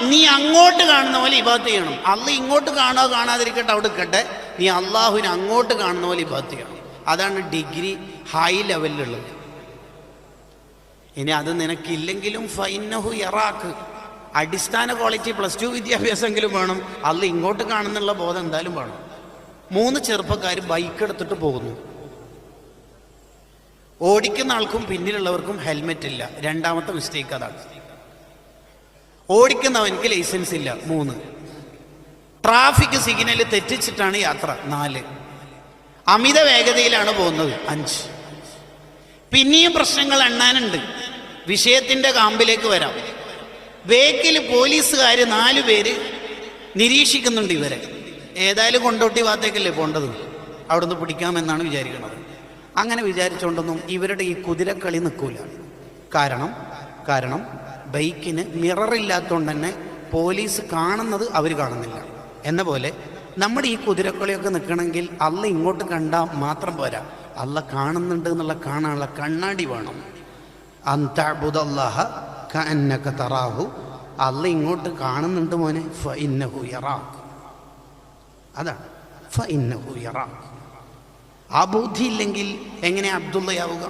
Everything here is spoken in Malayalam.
നീ അങ്ങോട്ട് കാണുന്ന പോലെ ഇബാത്ത് ചെയ്യണം. അല്ല ഇങ്ങോട്ട് കാണുക കാണാതിരിക്കട്ടെ അവിടെ നിൽക്കട്ടെ. നീ അള്ളാഹുവിനെ അങ്ങോട്ട് കാണുന്ന പോലെ ഇബാത്ത് ചെയ്യണം. അതാണ് ഡിഗ്രി ഹൈ ലെവലിലുള്ളത്. ഇനി അത് നിനക്കില്ലെങ്കിലും ഫൈനഹു ഇറാക്ക് അടിസ്ഥാന ക്വാളിറ്റി പ്ലസ് ടു വിദ്യാഭ്യാസമെങ്കിലും വേണം. അല്ല ഇങ്ങോട്ട് കാണുന്നുള്ള ബോധം എന്തായാലും വേണം. മൂന്ന് ചെറുപ്പക്കാർ ബൈക്ക് എടുത്തിട്ട് പോകുന്നു. ഓടിക്കുന്ന ആൾക്കും പിന്നിലുള്ളവർക്കും ഹെൽമെറ്റ് ഇല്ല. രണ്ടാമത്തെ മിസ്റ്റേക്ക് അതാണ്. ഓടിക്കുന്നവനിക്ക് ലൈസൻസ് ഇല്ല. മൂന്ന്. ട്രാഫിക് സിഗ്നൽ തെറ്റിച്ചിട്ടാണ് യാത്ര. നാല്. അമിത വേഗതയിലാണ് പോകുന്നത്. അഞ്ച്. പിന്നെയും പ്രശ്നങ്ങൾ എണ്ണാനുണ്ട്. വിഷയത്തിന്റെ കാമ്പിലേക്ക് വരാം. വേക്കിൽ പോലീസുകാർ നാല് പേര് നിരീക്ഷിക്കുന്നുണ്ട് ഇവരെ. ഏതായാലും കൊണ്ടോട്ടി ഭാഗത്തേക്കല്ലേ പോകേണ്ടത് അവിടുന്ന് പിടിക്കാമെന്നാണ് വിചാരിക്കുന്നത്. അങ്ങനെ വിചാരിച്ചുകൊണ്ടൊന്നും ഇവരുടെ ഈ കുതിരക്കളി നിൽക്കൂല. കാരണം കാരണം ബൈക്കിന് മിററില്ലാത്തതുകൊണ്ട് തന്നെ പോലീസ് കാണുന്നത് അവർ കാണുന്നില്ല. എന്ന പോലെ നമ്മുടെ ഈ കുതിരക്കളിയൊക്കെ നിൽക്കണമെങ്കിൽ അല്ല ഇങ്ങോട്ട് കണ്ടാൽ മാത്രം പോരാ. അല്ല കാണുന്നുണ്ട് എന്നുള്ള കാണാനുള്ള കണ്ണാടി വേണം. അന്താബുദല്ലാഹ കന്നക തറാഹു. അല്ല ഇങ്ങോട്ട് കാണുന്നുണ്ട് മോനെ ഫ ഇന്നഹു അതാണ് ഫ ഇന്നഹു യറാഖ്. ആ ബുദ്ധി ഇല്ലെങ്കിൽ എങ്ങനെ അബ്ദുള്ളയാവുക?